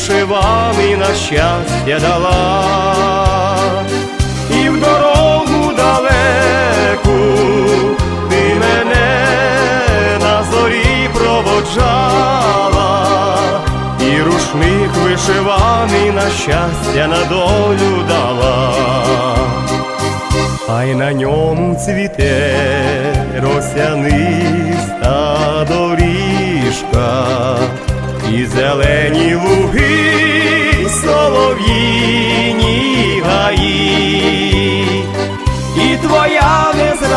вишиваний на щастя дала, і в дорогу далеку ти мене на зорі проводжала, і рушник вишиваний на щастя на долю дала. Хай на ньому цвіте росяниста доріжка, і зелені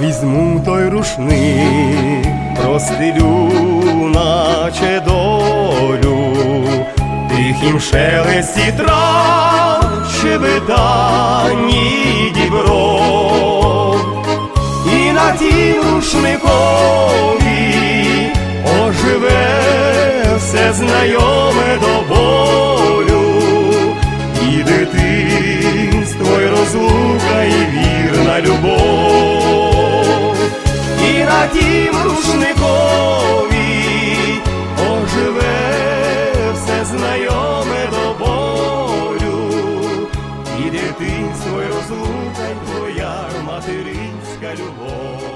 Візьму той рушник, простелю, наче долю, тихім шелесті трав, щебетанні дібро, і на тім рушникові оживе все знайоме до болю, і дитинство, й розлука, і вірна тім рушникові оживе все знайоме до болю, і дитинство, розлука, твоя материнська любов.